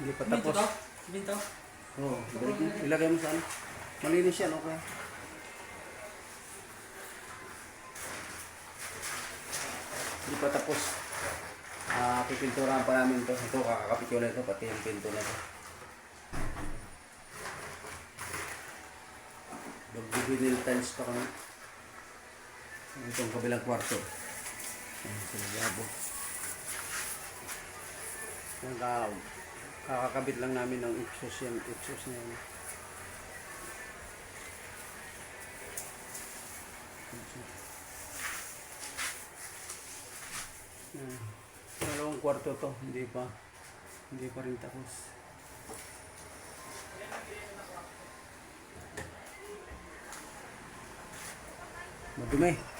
Patapos. to? Siminto? Oo, balik mo. Ilagay mo sa ano. Malinis yan, okay. Hindi pa tapos. Ah, pipinturahan pa namin to. Ito, kakakapit ko na ito, pati yung pinto na ito. Mag-vinyl tiles pa kami. Itong kabilang kwarto. Ayan, sila labo. Kakakabit lang namin ng exhaust yan, exhaust na yan. Yan. Dalawang kwarto to, hindi pa, hindi pa rin tapos. Madumi.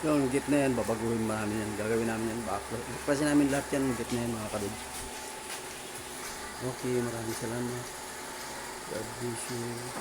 Yung git na yan, babaguhin namin yan. Gagawin namin yan, backlog. Kasi namin lahat yan, git na yan mga kalod. Okay, maraming salamat. God bless you.